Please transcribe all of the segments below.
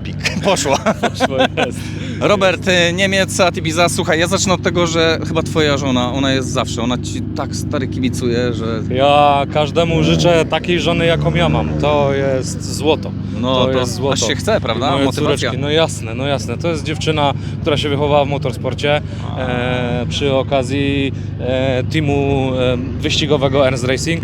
Epik. Poszło. Poszło jest. Robert, y, Niemiec, Atibiza, słuchaj, ja zacznę od tego, że chyba twoja żona, ona jest zawsze, ona ci tak stary kibicuje, że Ja każdemu życzę takiej żony, jaką ja mam. To jest złoto. no to, to, jest złoto. aż się chce, I prawda? Moje Motywacja. córeczki, no jasne, no jasne. To jest dziewczyna, która się wychowała w motorsporcie e, przy okazji e, teamu e, wyścigowego Ernst Racing.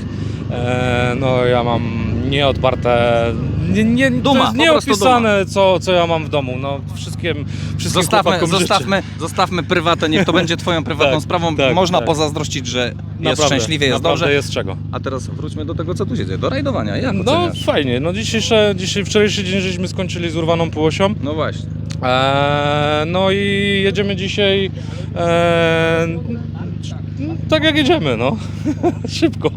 E, no ja mam nieodparte, nie, nie, Duma, to jest po prostu nieopisane, co, co ja mam w domu. No wszystkim, wszystkim Zostawmy, chłopakom życzę. zostawmy, zostawmy prywatę, niech to będzie twoją prywatną Tak, sprawą. tak, Można tak. pozazdrościć, że jest Naprawdę, szczęśliwie, jest naprawdę dobrze. jest czego. A teraz wróćmy do tego, co tu się dzieje, do rajdowania. Jak No oceniasz? fajnie, no dzisiejsze, dzisiaj, wczorajszy dzień żeśmy skończyli z urwaną półosią. No właśnie. Eee, no i jedziemy dzisiaj eee, tak jak jedziemy, no. Szybko.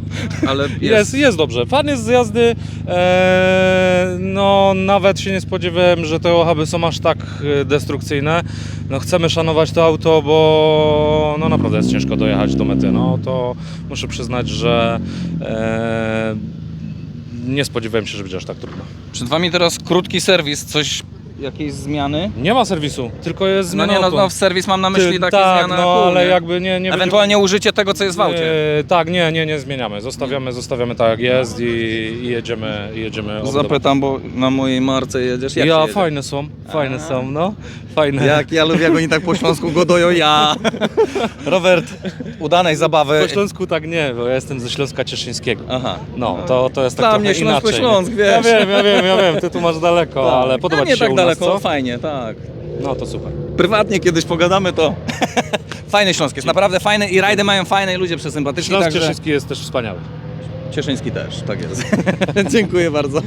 Ale jest, Jest, jest dobrze. Fan jest z jazdy. Eee, no nawet się nie spodziewałem, że te ochaby są aż tak e, destrukcyjne. No chcemy szanować to auto, bo no naprawdę jest ciężko dojechać do mety. No to muszę przyznać, że eee, nie spodziewałem się, że będzie aż tak trudno. Przed wami teraz krótki serwis, coś, jakieś zmiany? Nie ma serwisu, tylko jest No zmiana nie, no, opon. no w serwis mam na myśli Ty- takie tak, zmiany no kół, ale nie? jakby nie, nie Ewentualnie użycie tego, co jest w aucie. E, tak, nie, nie, nie zmieniamy. Zostawiamy, zostawiamy tak jak jest i, i jedziemy, i jedziemy. Zapytam, bo na mojej marce jedziesz. Jak Ja, jedzie? fajne są, fajne są, no. Fajne. Jak ja lubię, jak oni tak po śląsku godoją, ja. Robert, udanej zabawy. Po Śląsku tak nie, bo ja jestem ze Śląska Cieszyńskiego. Aha. No, to, to jest tak Dla trochę mnie Śląsk to inaczej. Śląsk, wiesz. Ja wiem, ja wiem, ja wiem, ty tu masz daleko, ale podoba A ci się tak u nas, daleko, co? fajnie, tak. No to super. Prywatnie kiedyś pogadamy, to fajny Śląsk jest, naprawdę fajny i rajdy mają fajne i ludzie przesympatyczni, Śląsk także Cieszyński jest też wspaniały. Cieszyński też, tak jest. Dziękuję bardzo.